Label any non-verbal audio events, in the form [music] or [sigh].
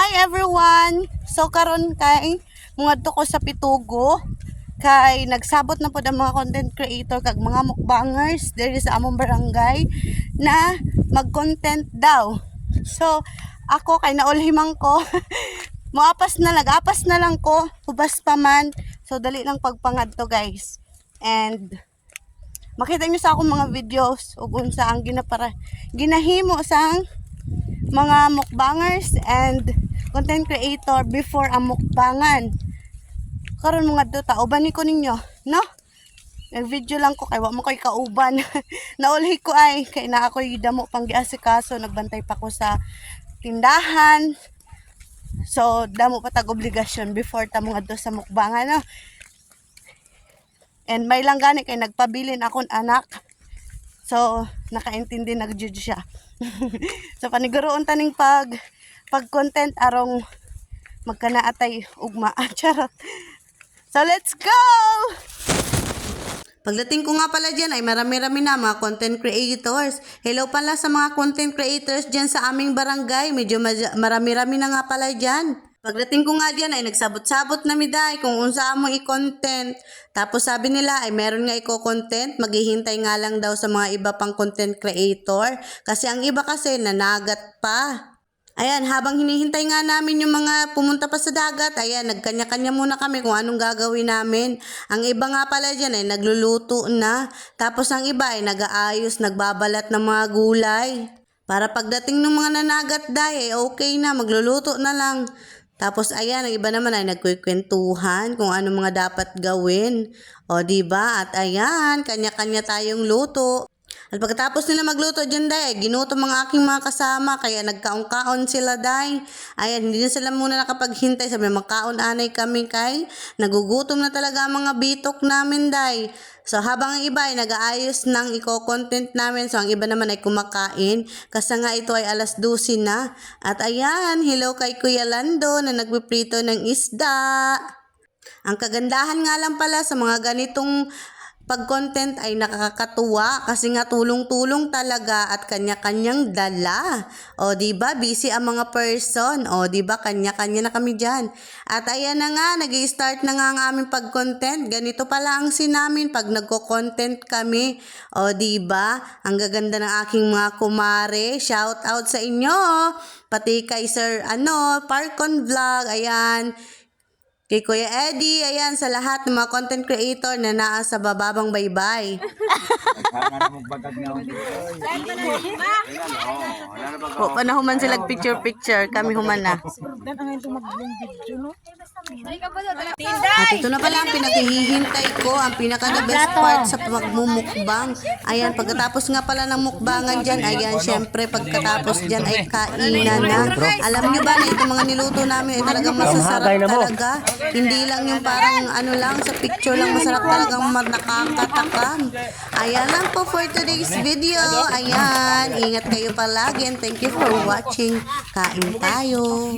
Hi everyone! So karon kay mga ko sa Pitugo kay nagsabot na po ang mga content creator kag mga mukbangers diri sa among barangay na mag-content daw. So ako kay naulhimang ko [laughs] Moapas na lang, apas na lang ko, hubas pa man. So dali lang pagpangad to guys. And makita nyo sa akong mga videos ug unsa ang ginapara ginahimo sang mga mukbangers and content creator before ang mukbangan. Karon mga duta, uban ni ko ninyo, no? Nag-video lang ko kay wa mo koy kauban. [laughs] Naulhi ko ay kay na ako'y damo pang giasikaso, nagbantay pa ko sa tindahan. So, damo pa tag obligasyon before ta mga do sa mukbangan, no? And may lang gani kay nagpabilin akong anak. So, nakaintindi nag-judge siya. [laughs] so, paniguroon taning pag pag-content arong magkanaatay ugma. [laughs] Charot. So, let's go! Pagdating ko nga pala dyan ay marami-rami na mga content creators. Hello pala sa mga content creators dyan sa aming barangay. Medyo ma- marami-rami na nga pala dyan. Pagdating ko nga dyan ay nagsabot-sabot na miday kung unsa mo i-content. Tapos sabi nila ay meron nga i-content, maghihintay nga lang daw sa mga iba pang content creator. Kasi ang iba kasi nanagat pa. Ayan, habang hinihintay nga namin yung mga pumunta pa sa dagat, ayan, nagkanya-kanya muna kami kung anong gagawin namin. Ang iba nga pala dyan ay nagluluto na. Tapos ang iba ay nag-aayos, nagbabalat ng mga gulay. Para pagdating ng mga nanagat day, eh, okay na, magluluto na lang. Tapos ayan, ang iba naman ay nagkukwentuhan kung ano mga dapat gawin. O ba? At ayan, kanya-kanya tayong luto. At pagkatapos nila magluto dyan, day, ginuto mga aking mga kasama, kaya nagkaon-kaon sila, day. Ayan, hindi na sila muna nakapaghintay, sabi magkaon-anay kami, kay nagugutom na talaga ang mga bitok namin, day. So, habang ang iba ay nag-aayos ng i-content namin, so ang iba naman ay kumakain, kasi nga ito ay alas 12 na. At ayan, hello kay Kuya Lando na nagpiprito ng isda. Ang kagandahan nga lang pala sa mga ganitong pag-content ay nakakatuwa kasi nga tulong-tulong talaga at kanya-kanyang dala. O di ba busy ang mga person. O di ba kanya-kanya na kami diyan. At ayan na nga, nag-start na nga ang aming pag-content. Ganito pala ang sinamin pag nagko-content kami. O di ba? Ang gaganda ng aking mga kumare. Shout out sa inyo. Pati kay Sir ano, Parkon Vlog. Ayan. Kay Kuya Eddie, ayan, sa lahat ng mga content creator na naa sa bababang baybay. O, panahon man sila picture-picture, kami human na. At ito na pala ang pinakahihintay ko, ang pinaka the best part sa pagmumukbang. Ayan, pagkatapos nga pala ng mukbangan dyan, ayan, syempre, pagkatapos dyan ay kainan na. Alam nyo ba na itong mga niluto namin ay talagang masasarap talaga. Hindi lang yung parang ano lang, sa picture lang masarap talagang nakakatakam. Ayan lang po for today's video. Ayan, ingat kayo palagi and thank you for watching. Kain tayo.